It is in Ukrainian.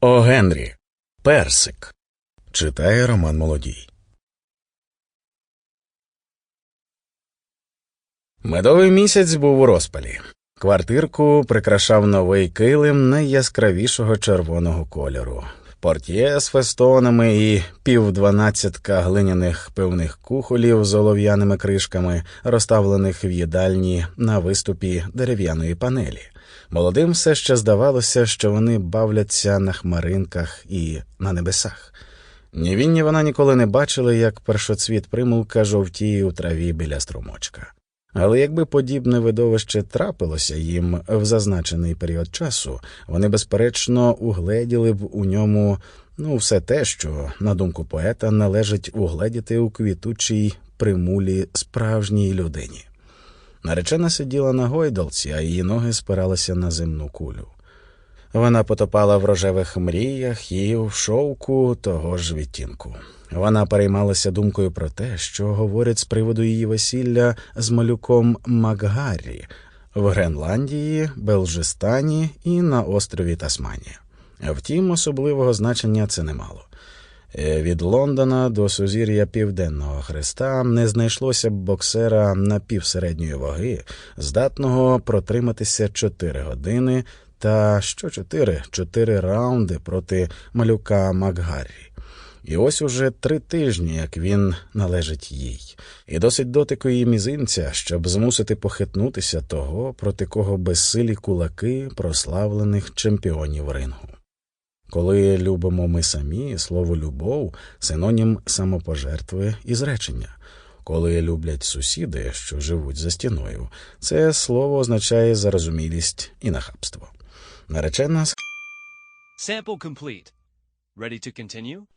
О Генрі. Персик. Читає Роман Молодій. Медовий місяць був у розпалі. Квартирку прикрашав новий килим найяскравішого червоного кольору. Портє з фестонами і півдванадцятка глиняних пивних кухолів з олов'яними кришками, розставлених в їдальні на виступі дерев'яної панелі. Молодим все ще здавалося, що вони бавляться на хмаринках і на небесах. Ні він, ні вона ніколи не бачили, як першоцвіт примулка жовтіє у траві біля струмочка. Але якби подібне видовище трапилося їм в зазначений період часу, вони безперечно угледіли б у ньому ну все те, що, на думку поета, належить угледіти у квітучій примулі справжній людині. Наречена сиділа на гойдалці, а її ноги спиралися на земну кулю. Вона потопала в рожевих мріях і в шовку того ж відтінку. Вона переймалася думкою про те, що говорять з приводу її весілля з малюком Макгаррі в Гренландії, Белжистані і на острові Тасманія. Втім, особливого значення це не мало. Е, Від Лондона до сузір'я Південного Хреста не знайшлося б боксера напівсередньої ваги, здатного протриматися чотири години та що чотири чотири раунди проти малюка Макгаррі. І ось уже три тижні, як він належить їй, і досить дотику її мізинця, щоб змусити похитнутися того, проти кого безсилі кулаки прославлених чемпіонів рингу. Коли любимо ми самі, слово любов синонім самопожертви і зречення. Коли люблять сусіди, що живуть за стіною, це слово означає зарозумілість і нахабство. Наречена Sample complete. Ready to continue?